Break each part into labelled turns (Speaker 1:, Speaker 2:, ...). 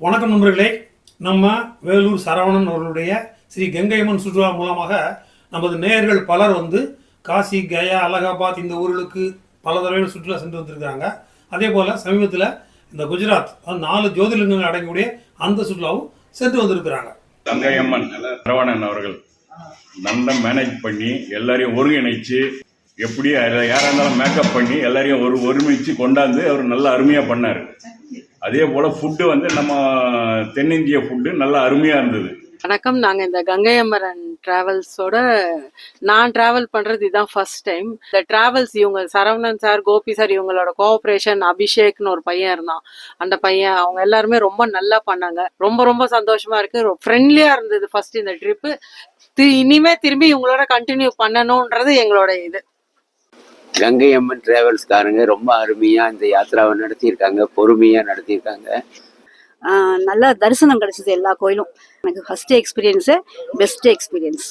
Speaker 1: வணக்கம் நண்பர்களே. நம்ம வேலூர் சரவணன் அவர்களுடைய ஸ்ரீ கங்கையம்மன் சுற்றுலா மூலமாக நமது நேயர்கள் பலர் வந்து காசி கயா அலகாபாத் இந்த ஊர்களுக்கு பல தடவை சுற்றுலா சென்று வந்திருக்காங்க அதே போல் சமீபத்தில் இந்த குஜராத் அது நாலு ஜோதிர்லிங்கங்கள் அடங்கக்கூடிய அந்த சுற்றுலாவும் சென்று வந்திருக்கிறாங்க.
Speaker 2: கங்கையம்மன் சரவணன் அவர்கள் நல்லா மேனேஜ் பண்ணி எல்லாரையும் ஒருங்கிணைச்சு எப்படி யாராக இருந்தாலும் மேக்கப் பண்ணி எல்லாரையும் ஒரு ஒருமிச்சு கொண்டாந்து அவர் நல்லா அருமையாக பண்ணார். அதே போல ஃபுட்டு வந்து நம்ம தென்னிந்திய ஃபுட்டு நல்லா அருமையா இருந்தது.
Speaker 3: வணக்கம். நாங்கள் இந்த கங்கை அமரன் டிராவல்ஸோட நான் டிராவல் பண்ணுறது இதுதான் ஃபர்ஸ்ட் டைம் இந்த டிராவல்ஸ் இவங்க சரவணன் சார் கோபி சார் இவங்களோட கோஆப்ரேஷன் அபிஷேக்னு ஒரு பையன் இருந்தான். அந்த பையன் அவங்க எல்லாருமே ரொம்ப நல்லா பண்ணாங்க. ரொம்ப ரொம்ப சந்தோஷமா இருக்கு. ஃப்ரெண்ட்லியாக இருந்தது ஃபர்ஸ்ட் இந்த ட்ரிப்பு இனிமே திரும்பி இவங்களோட கண்டினியூ பண்ணணுன்றது எங்களோட இது.
Speaker 4: கங்கை அம்மன் டிராவல்ஸ்காரங்க ரொம்ப அருமையா இந்த யாத்திராவை நடத்தியிருக்காங்க. பொறுமையா நடத்தியிருக்காங்க.
Speaker 5: நல்லா தரிசனம் கிடைச்சது எல்லா கோயிலும். எனக்கு first experience best experience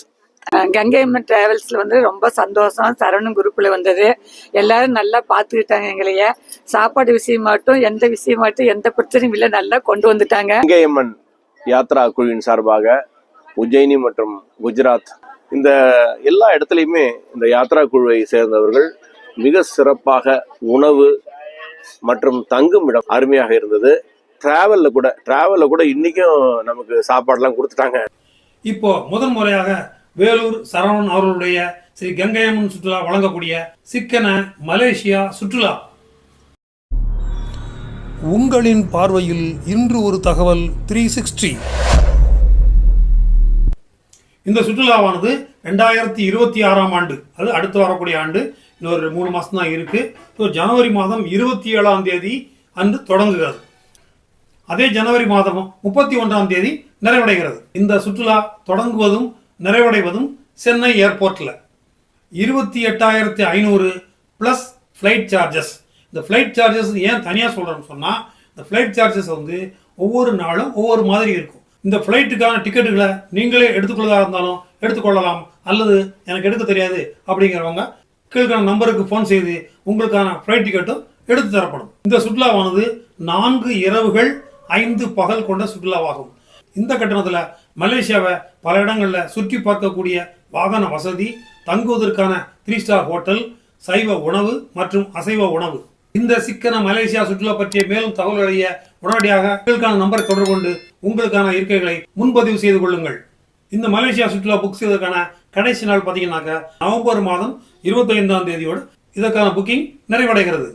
Speaker 6: Gangai Amman டிராவல்ஸ்ல வந்து ரொம்ப சந்தோஷம். சரவணன் குரூப்ல வந்தது. எல்லாரும் நல்லா பார்த்துக்கிட்டாங்க எங்களைய. சாப்பாடு விஷயமாட்டும் எந்த விஷயமாட்டும் எந்த பிரச்சனையும் இல்லை. நல்லா கொண்டு வந்துட்டாங்க.
Speaker 7: கங்கையம்மன் யாத்ரா குழுவின் சார்பாக உஜ்ஜயினி மற்றும் குஜராத் இந்த எல்லா இடத்துலையுமே இந்த யாத்ரா குழுவை சேர்ந்தவர்கள் மிக சிறப்பாக உணவு மற்றும் தங்கும் இடம் அருமையாக இருந்தது. டிராவல்ல கூட டிராவல்ல கூட இன்னைக்கும் நமக்கு சாப்பாடுலாம் கொடுத்துட்டாங்க.
Speaker 1: இப்போ முதன் முறையாக வேலூர் சரவணன் அவர்களுடைய ஸ்ரீ கங்கையம்மன் சுற்றுலா வழங்கக்கூடிய சிக்கன மலேசியா சுற்றுலா. உங்களின் பார்வையில் இன்று ஒரு தகவல் த்ரீ சிக்ஸ்டி இந்த சுற்றுலாவானது ரெண்டாயிரத்தி இருபத்தி ஆறாம் ஆண்டு. அது அடுத்து வரக்கூடிய ஆண்டு. இன்னொரு மூணு மாதம் தான் இருக்குது ஸோ ஜனவரி மாதம் இருபத்தி ஏழாம் தேதி அன்று தொடங்குகிறது. அதே ஜனவரி மாதம் முப்பத்தி ஒன்றாம் தேதி நிறைவடைகிறது. இந்த சுற்றுலா தொடங்குவதும் நிறைவடைவதும் சென்னை ஏர்போர்ட்டில் இருபத்தி எட்டாயிரத்தி ஐநூறு ப்ளஸ் ஃப்ளைட் சார்ஜஸ் இந்த ஃப்ளைட் சார்ஜஸ் ஏன் தனியாக சொல்கிறேன்னு சொன்னால் இந்த ஃப்ளைட் சார்ஜஸ் வந்து ஒவ்வொரு நாளும் ஒவ்வொரு மாதிரி இருக்கும். இந்த ஃப்ளைட்டுக்கான டிக்கெட்டுகளை நீங்களே எடுத்துக்கொள்வதாக இருந்தாலும் எடுத்துக்கொள்ளலாம். அல்லது எனக்கு எடுக்க தெரியாது அப்படிங்கிறவங்க கீழ்கான நம்பருக்கு ஃபோன் செய்து உங்களுக்கான ஃப்ளைட் டிக்கெட்டும் எடுத்து தரப்படும். இந்த சுற்றுலாவானது நான்கு இரவுகள் ஐந்து பகல் கொண்ட சுற்றுலாவாகும். இந்த கட்டணத்தில் மலேசியாவை பல இடங்களில் சுற்றி பார்க்கக்கூடிய வாகன வசதி தங்குவதற்கான த்ரீ ஸ்டார் ஹோட்டல் சைவ உணவு மற்றும் அசைவ உணவு. இந்த சிக்கன மலேசியா சுற்றுலா பற்றிய மேலும் தகவல் அறிய உடனடியாக உங்களுக்கான நம்பரை தொடர்பு கொண்டு உங்களுக்கான இருக்கைகளை முன்பதிவு செய்து கொள்ளுங்கள். இந்த மலேசியா சுற்றுலா புக் செய்வதற்கான கடைசி நாள் பார்த்தீங்கன்னாக்கா நவம்பர் மாதம் இருபத்தைந்தாம் தேதியோடு இதற்கான புக்கிங் நிறைவடைகிறது.